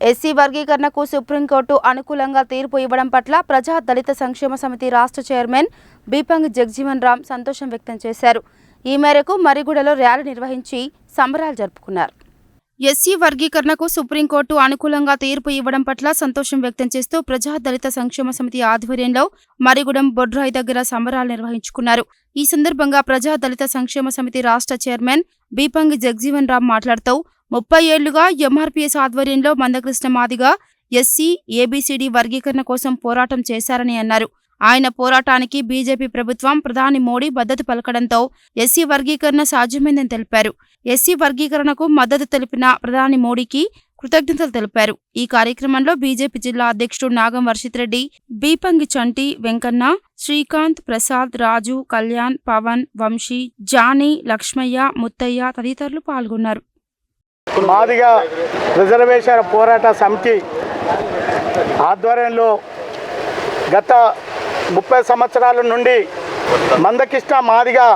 SC వర్గీకరణకు supreme court అనుకూలంగా తీర్పు ఇవ్వడం పట్ల ప్రజా దళిత సంక్షేమ సమితి రాష్ట్ర చైర్మన్ బీపంగ్ జగ్జీవన్ రామ్ సంతోషం వ్యక్తం చేశారు. ఈ మేరకు మరిగూడలో ర్యాలీ నిర్వహించి సంబరాలు జరుపుకున్నారు. ఎస్సీ వర్గీకరణకు సుప్రీంకోర్టు అనుకూలంగా తీర్పు ఇవ్వడం పట్ల సంతోషం వ్యక్తం చేస్తూ ప్రజా దళిత సంక్షేమ సమితి ఆధ్వర్యంలో మరిగూడెం బొడ్రాయి దగ్గర సంబరాలు నిర్వహించుకున్నారు. ఈ సందర్భంగా ప్రజా దళిత సంక్షేమ సమితి రాష్ట్ర చైర్మన్ బీపంగ్ జగ్జీవన్ రామ్ మాట్లాడుతూ ముప్పై ఏళ్ళుగా ఎంఆర్పీఎస్ ఆధ్వర్యంలో మందకృష్ణ మాదిగా ఎస్సీ ఏబీసీడీ వర్గీకరణ కోసం పోరాటం చేశారని అన్నారు. ఆయన పోరాటానికి బీజేపీ ప్రభుత్వం ప్రధాని మోడీ మద్దతు పలకడంతో ఎస్సీ వర్గీకరణ సాధ్యమైందని తెలిపారు. ఎస్సీ వర్గీకరణకు మద్దతు తెలిపిన ప్రధాని మోడీకి కృతజ్ఞతలు తెలిపారు. ఈ కార్యక్రమంలో బీజేపీ జిల్లా అధ్యక్షుడు నాగం వర్షిత్ రెడ్డి బీపంగి చంటి వెంకన్న శ్రీకాంత్ ప్రసాద్ రాజు కళ్యాణ్ పవన్ వంశీ జానీ లక్ష్మయ్య ముత్తయ్య తదితరులు పాల్గొన్నారు. మాదిగా రిజర్వేషన్ పోరాట సమితి ఆధ్వర్యంలో గత ముప్పై సంవత్సరాల నుండి మందకిష్ట మాదిగా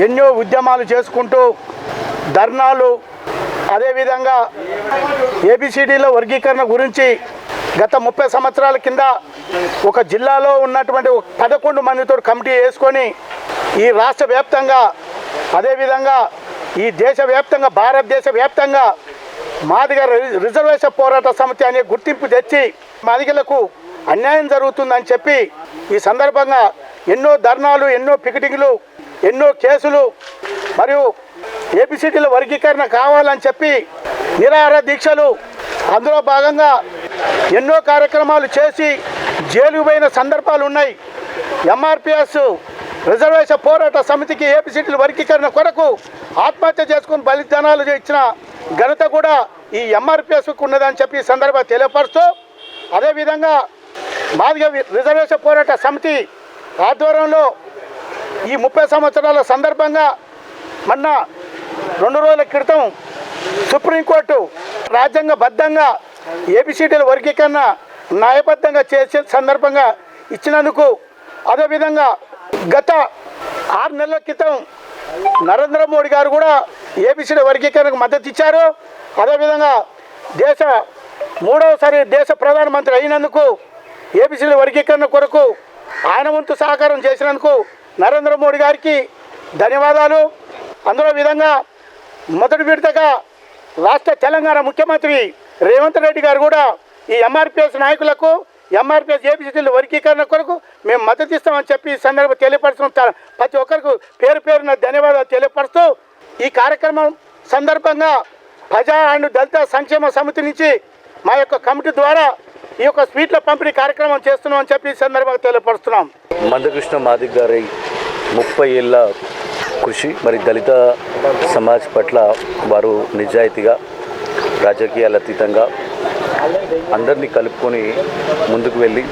ఎన్నో ఉద్యమాలు చేసుకుంటూ ధర్నాలు అదేవిధంగా ఏబిసిడిలో వర్గీకరణ గురించి గత ముప్పై సంవత్సరాల కింద ఒక జిల్లాలో ఉన్నటువంటి పదకొండు మందితో కమిటీ వేసుకొని ఈ రాష్ట్ర వ్యాప్తంగా అదేవిధంగా ఈ దేశవ్యాప్తంగా భారతదేశ వ్యాప్తంగా మాదిగ రి- రిజర్వేషన్ పోరాట సమితి అనే గుర్తింపు తెచ్చి మాదిగలకు అన్యాయం జరుగుతుందని చెప్పి ఈ సందర్భంగా ఎన్నో ధర్నాలు ఎన్నో పికెటింగ్లు ఎన్నో కేసులు మరియు ఏపీసీటీల వర్గీకరణ కావాలని చెప్పి నిరాహార దీక్షలు. అందులో భాగంగా ఎన్నో కార్యక్రమాలు చేసి జైలుకు పోయిన సందర్భాలు ఉన్నాయి. ఎంఆర్పిఎస్ రిజర్వేషన్ పోరాట సమితికి ఏపీసీటీల వర్గీకరణ కొరకు ఆత్మహత్య చేసుకుని బలిదానాలు ఇచ్చిన ఘనత కూడా ఈ ఎంఆర్పిఎస్కు ఉన్నదని చెప్పి ఈ సందర్భంగా తెలియపరుస్తూ అదేవిధంగా మాదిగ రిజర్వేషన్ పోరాట సమితి ఆధ్వర్యంలో ఈ ముప్పై సంవత్సరాల సందర్భంగా మొన్న రెండు రోజుల క్రితం సుప్రీంకోర్టు రాజ్యాంగబద్ధంగా ఏబిసిడీల వర్గీకరణ న్యాయబద్ధంగా చేసే సందర్భంగా ఇచ్చినందుకు అదేవిధంగా గత ఆరు నెలల క్రితం నరేంద్ర మోడీ గారు కూడా ఏబిసిడీ వర్గీకరణకు మద్దతు ఇచ్చారు. అదేవిధంగా దేశ మూడవసారి దేశ ప్రధానమంత్రి అయినందుకు ఏబిసిడీ వర్గీకరణ కొరకు ఆయన వంతు సహకారం చేసినందుకు నరేంద్ర మోడీ గారికి ధన్యవాదాలు. అందులో విధంగా మొదటి విడతగా రాష్ట్ర తెలంగాణ ముఖ్యమంత్రి రేవంత్ రెడ్డి గారు కూడా ఈ ఎంఆర్పిఎస్ నాయకులకు ఎంఆర్పిఎస్ ఏపీసీల వర్గీకరణ కొరకు మేము మద్దతు ఇస్తామని చెప్పి ఈ సందర్భం తెలియపరుస్తున్నాం ప్రతి ఒక్కరికి పేరు పేరున ధన్యవాదాలు తెలియపరుస్తూ ఈ కార్యక్రమం సందర్భంగా ప్రజా అండ్ దళిత సంక్షేమ సమితి నుంచి మా యొక్క కమిటీ ద్వారా ఈ యొక్క స్వీట్ల పంపిణీ కార్యక్రమం చేస్తున్నామని చెప్పి సందర్భంగా తెలియపరుస్తున్నాం. మందకృష్ణ మాదిక్ గారి ముప్పై ఏళ్ళ కృషి మరి దళిత సమాజ్ పట్ల వారు నిజాయితీగా రాజకీయాల అతీతంగా అందరినీ కలుపుకొని ముందుకు వెళ్ళి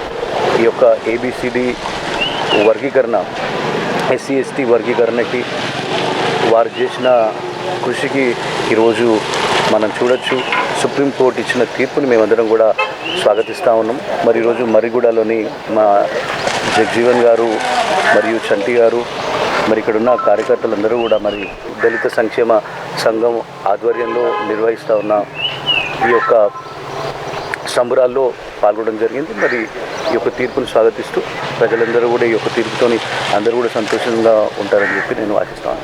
ఈ యొక్క ఏబిసిడి వర్గీకరణ ఎస్సీ ఎస్టీ వర్గీకరణకి వారు చేసిన కృషికి ఈరోజు మనం చూడొచ్చు. సుప్రీంకోర్టు ఇచ్చిన తీర్పుని మేమందరం కూడా స్వాగతిస్తూ ఉన్నాం. మరి ఈరోజు మరిగూడలోని మా జగ్జీవన్ గారు మరియు చంటి గారు మరి ఇక్కడ ఉన్న కార్యకర్తలందరూ కూడా మరి దళిత సంక్షేమ సంఘం ఆధ్వర్యంలో నిర్వహిస్తూ ఉన్న ఈ యొక్క సంబురాల్లో పాల్గొనడం జరిగింది. మరి ఈ యొక్క తీర్పును స్వాగతిస్తూ ప్రజలందరూ కూడా ఈ యొక్క తీర్పుతోని అందరూ కూడా సంతోషంగా ఉంటారని చెప్పి నేను ఆశిస్తాను